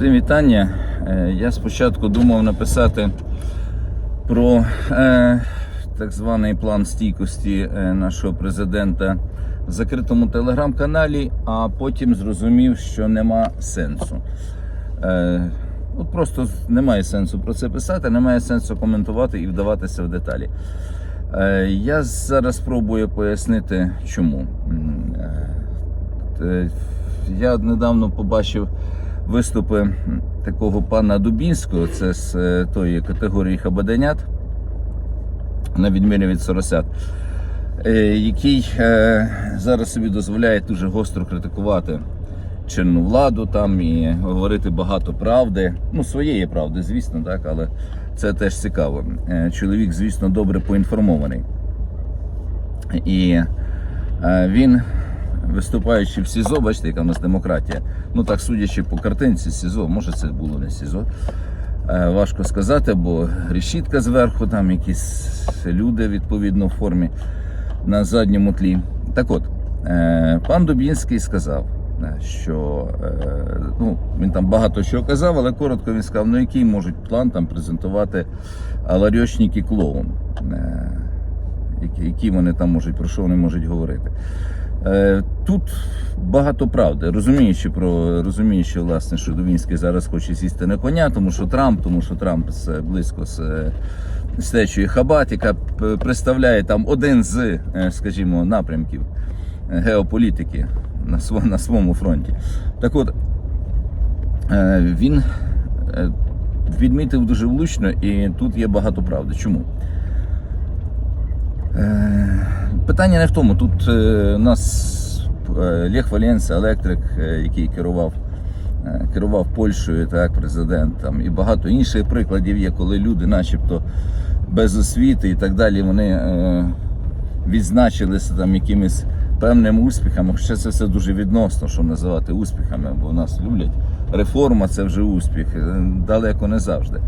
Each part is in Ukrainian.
Всім вітання. Е, Я спочатку думав написати про е, так званий план стійкості е, нашого президента в закритому телеграм-каналі, а потім зрозумів, що нема сенсу. Е, от просто немає сенсу про це писати, немає сенсу коментувати і вдаватися в деталі. Е, я зараз спробую пояснити, чому. Е, Е, Я недавно побачив виступи такого пана Дубінського, це з е, тої категорії хабаденят, на відміну від Соросят, е, який е, зараз собі дозволяє дуже гостро критикувати чинну владу там і говорити багато правди. Ну, своєї правди, звісно, так, але це теж цікаво. Чоловік, звісно, добре поінформований. І він, виступаючи в СІЗО, бачите, яка в нас демократія. Ну так судячи по картинці СІЗО, може це було не СІЗО. Е, Важко сказати, бо решітка зверху, там якісь люди відповідно в формі на задньому тлі. Так от, е, пан Дубінський сказав, е, що ну, він там багато чого казав, але коротко він сказав, ну який можуть план там презентувати ларьочник і клоун. Які, вони там можуть, про що вони можуть говорити. Е, Тут багато правди, розуміючи про розуміючи, власне, що Дубінський зараз хоче сісти на коня, тому що Трамп, тому що Трамп з близько з з Хабат, яка представляє там один з, е, скажімо, напрямків геополітики на на своєму фронті. Так от е, він відмітив дуже влучно, і тут є багато правди. Чому? Е, Питання не в тому. Тут е, у нас е, Лех Валенса, електрик, який керував, керував Польщею, так, президент, там, і багато інших прикладів є, коли люди, начебто, без освіти і так далі, вони відзначилися там якимись певними успіхами. Хоча це все дуже відносно, що називати успіхами, бо нас люблять. Реформа це вже успіх, далеко не завжди.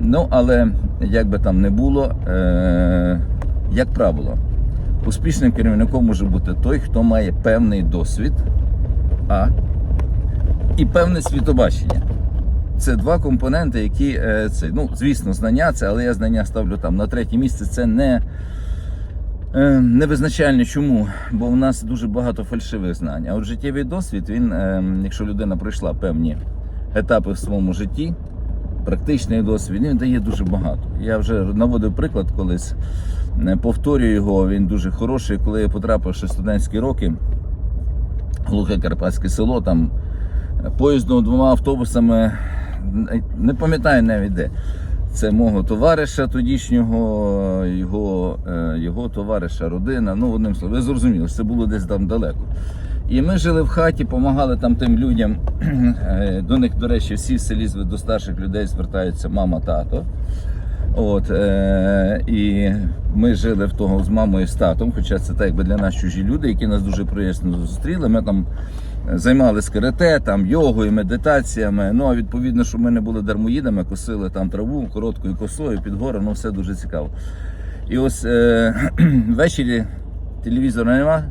Ну, але як би там не було, як правило, успішним керівником може бути той, хто має певний досвід, а і певне світобачення. Це два компоненти, які е, це, ну, звісно, знання це, але я знання ставлю там на третє місце. Це не, е, не визначальне. Чому? Бо в нас дуже багато фальшивих знань. А от життєвий досвід, він, е, якщо людина пройшла певні етапи в своєму житті, практичний досвід, він дає дуже багато. Я вже наводив приклад колись, е, повторюю його, він дуже хороший. Коли я потрапив ще студентські роки, глухе Карпатське село, там е, поїздом двома автобусами, не- не пам'ятаю навіть де. Це мого товариша тодішнього, його, е, його товариша, родина. Ну, одним словом, ви зрозуміли, це було десь там далеко. І ми жили в хаті, допомагали там тим людям. Е, До них, до речі, всі в селі до старших людей звертаються мама, тато. От, е, і ми жили в того з мамою і з татом, хоча це так якби для нас чужі люди, які нас дуже приязно зустріли. Ми там займалися карате, там йогою, медитаціями. Ну а відповідно, що ми не були дармоїдами, косили там траву короткою косою під гору, ну все дуже цікаво. І ось е, ввечері телевізора нема.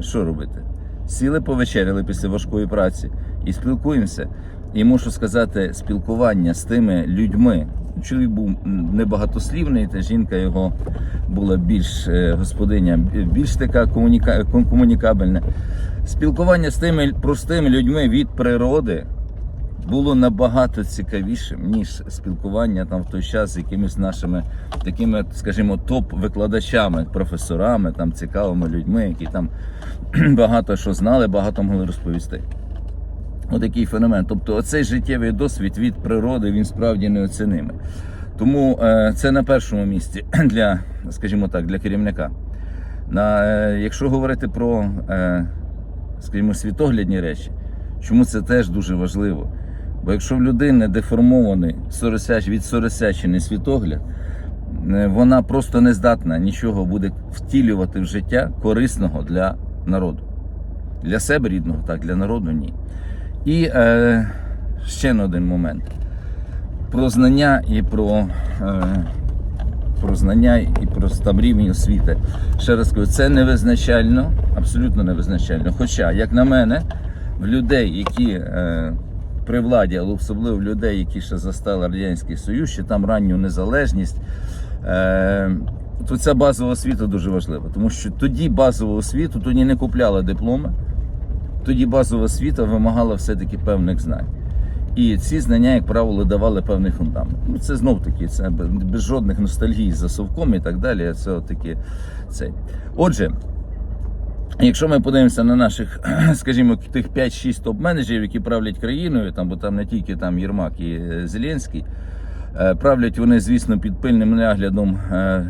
Що робити? Сіли повечеряли після важкої праці і спілкуємося. І мушу сказати, спілкування з тими людьми. Чоловік був небагатослівний, та жінка його була більш е, господиня, більш така комуніка... комунікабельна. Спілкування з тими простими людьми від природи було набагато цікавішим, ніж спілкування там в той час з якимись нашими такими, скажімо, топ-викладачами, професорами, там цікавими людьми, які там багато що знали, багато могли розповісти. Отакий феномен. Тобто, оцей життєвий досвід від природи він справді неоцінимий. Тому е, це на першому місці для, скажімо так, для керівника. На, е, якщо говорити про, е, скажімо, світоглядні речі, чому це теж дуже важливо? Бо якщо в людини деформований від соросячини світогляд, е, вона просто не здатна нічого буде втілювати в життя корисного для народу. Для себе рідного, так, для народу ні. І е, ще один момент. Про знання і про, е, про знання і про там рівень освіти. Ще раз кажу, це невизначально, абсолютно невизначально. Хоча, як на мене, в людей, які е, при владі, але особливо людей, які ще застали Радянський Союз, ще там ранню незалежність. Е, то ця базова освіта дуже важлива, тому що тоді базову освіту тоді не купляла дипломи, тоді базова освіта вимагала все-таки певних знань. І ці знання, як правило, давали певний фундамент. Ну, це знов таки, це без жодних ностальгій за совком і так далі. Це таки цей. Отже, якщо ми подивимося на наших, скажімо, тих 5-6 топ-менеджерів, які правлять країною, там, бо там не тільки там Єрмак і е, Зеленський, е, правлять вони, звісно, під пильним наглядом е,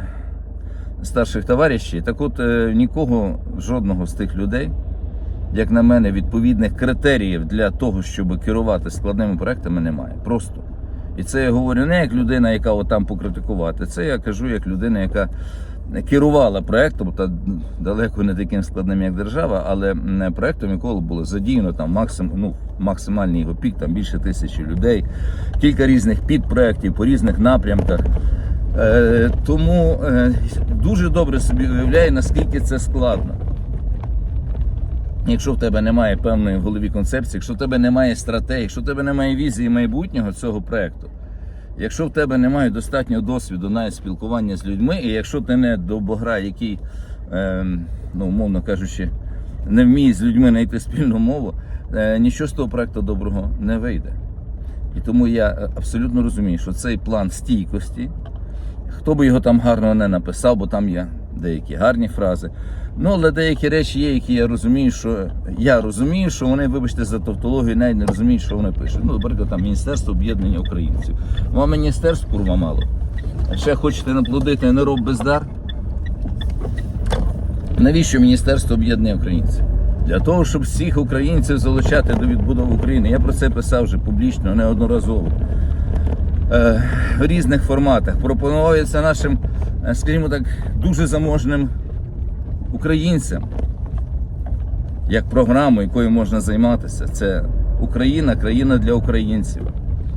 старших товаришів. Так от нікого, жодного з тих людей як на мене, відповідних критеріїв для того, щоб керувати складними проектами, немає. Просто. І це я говорю не як людина, яка отам покритикувати. Це я кажу як людина, яка керувала проектом, та далеко не таким складним, як держава, але проектом, якого було задіяно там максим, ну, максимальний його пік, там більше тисячі людей, кілька різних підпроєктів по різних напрямках. Е, тому е, дуже добре собі уявляю, наскільки це складно. Якщо в тебе немає певної в голові концепції, якщо в тебе немає стратегії, якщо в тебе немає візії майбутнього цього проекту, якщо в тебе немає достатнього досвіду на спілкування з людьми, і якщо ти не добогра, який, е, ну, умовно кажучи, не вміє з людьми знайти спільну мову, е, нічого з того проекту доброго не вийде. І тому я е, абсолютно розумію, що цей план стійкості, хто би його там гарно не написав, бо там є деякі гарні фрази. Ну, але деякі речі є, які я розумію, що я розумію, що вони, вибачте, за тавтологію навіть не розуміють, що вони пишуть. Ну, наприклад, там Міністерство об'єднання українців. Вам міністерств курва мало. А ще хочете наплодити нероб бездар? Навіщо Міністерство об'єднання українців? Для того, щоб всіх українців залучати до відбудови України. Я про це писав вже публічно, неодноразово. Е, в різних форматах. Пропонував це нашим, е, скажімо так, дуже заможним українцям як програму, якою можна займатися. Це Україна, країна для українців.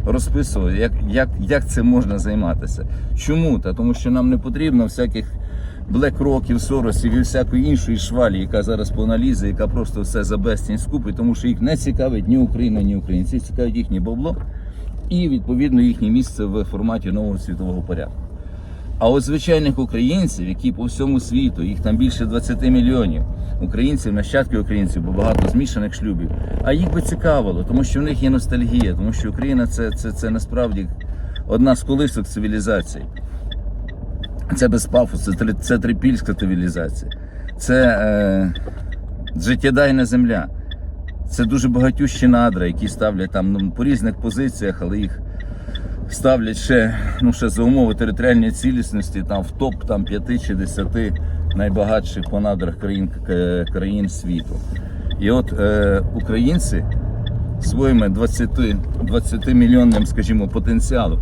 Розписував, як, як, як це можна займатися. Чому? Та тому що нам не потрібно всяких блекроків, соросів і всякої іншої швалі, яка зараз поналізе, яка просто все за безцінь скупить, тому що їх не цікавить ні Україна, ні українці, цікавить їхнє бабло і відповідно їхнє місце в форматі нового світового порядку. А от звичайних українців, які по всьому світу, їх там більше 20 мільйонів українців, нащадків українців, бо багато змішаних шлюбів. А їх би цікавило, тому що в них є ностальгія, тому що Україна це, це, це насправді одна з колисок цивілізацій. Це без пафосу, це, це трипільська цивілізація, це е, життєдайна земля. Це дуже багатющі надра, які ставлять там ну, по різних позиціях, але їх ставлять ще, ну, ще за умови територіальної цілісності там, в топ там, 5 чи 10 найбагатших по надрах країн, країн світу. І от е, українці своїми 20, 20 скажімо, потенціалом,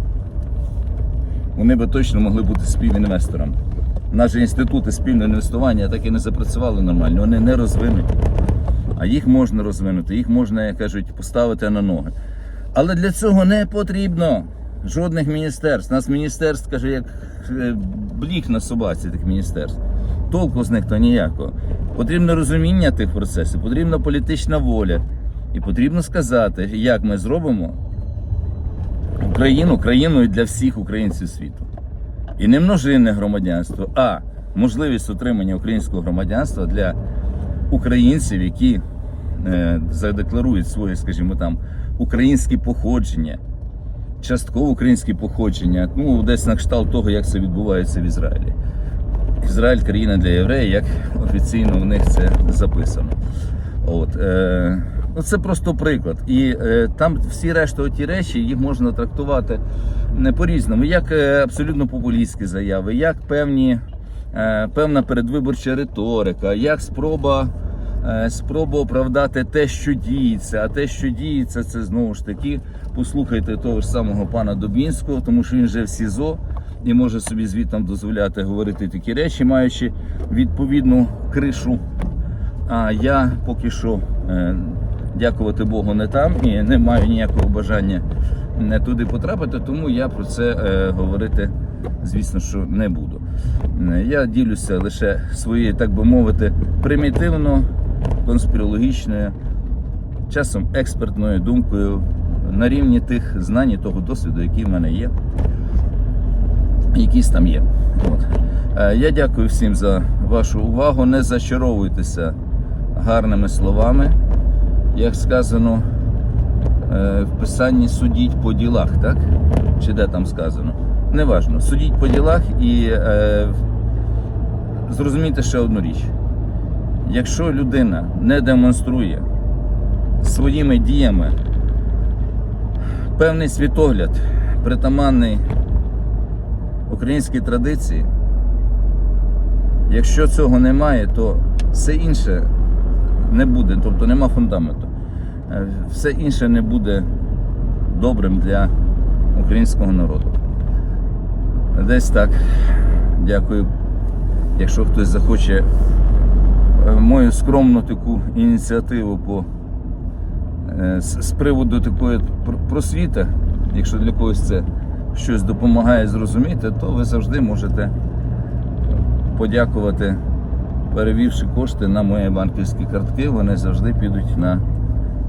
вони би точно могли бути співінвесторами. Наші інститути спільного інвестування так і не запрацювали нормально, вони не розвинуті. А їх можна розвинути, їх можна, як кажуть, поставити на ноги. Але для цього не потрібно жодних міністерств. Нас міністерств, каже, як е, блік на собаці тих міністерств. Толку з них то ніякого. Потрібно розуміння тих процесів, потрібна політична воля. І потрібно сказати, як ми зробимо Україну країною для всіх українців світу. І не множинне громадянство, а можливість отримання українського громадянства для українців, які задекларують своє, скажімо там, українське походження, частково українське походження, ну десь на кшталт того, як це відбувається в Ізраїлі. Ізраїль країна для євреїв, як офіційно в них це записано. От, е, ну це просто приклад. І е, там всі решта ті речі їх можна трактувати не по-різному, як е, абсолютно популістські заяви, як певні, е, певна передвиборча риторика, як спроба, е, спроба оправдати те, що діється. А те, що діється, це знову ж таки, послухайте того ж самого пана Дубінського, тому що він же в СІЗО і може собі звітом дозволяти говорити такі речі, маючи відповідну кришу. А я поки що, е, дякувати Богу, не там і не маю ніякого бажання не туди потрапити, тому я про це е, говорити, звісно, що не буду. Е, Я ділюся лише своєю, так би мовити, примітивно конспірологічною, часом експертною думкою на рівні тих знань і того досвіду, який в мене є. Якісь там є. От. Е, Я дякую всім за вашу увагу. Не зачаровуйтеся гарними словами. Як сказано е, в писанні судіть по ділах, так? Чи де там сказано? Неважно. Судіть по ділах і е, зрозумійте ще одну річ. Якщо людина не демонструє своїми діями певний світогляд, притаманний українській традиції, якщо цього немає, то все інше не буде, тобто нема фундаменту. Е, Все інше не буде добрим для українського народу. Десь так. Дякую. Якщо хтось захоче мою скромну таку ініціативу по, е, з приводу такої просвіти, якщо для когось це щось допомагає зрозуміти, то ви завжди можете подякувати, перевівши кошти на мої банківські картки. Вони завжди підуть на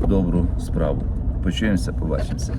добру справу. Почуємося, побачимося.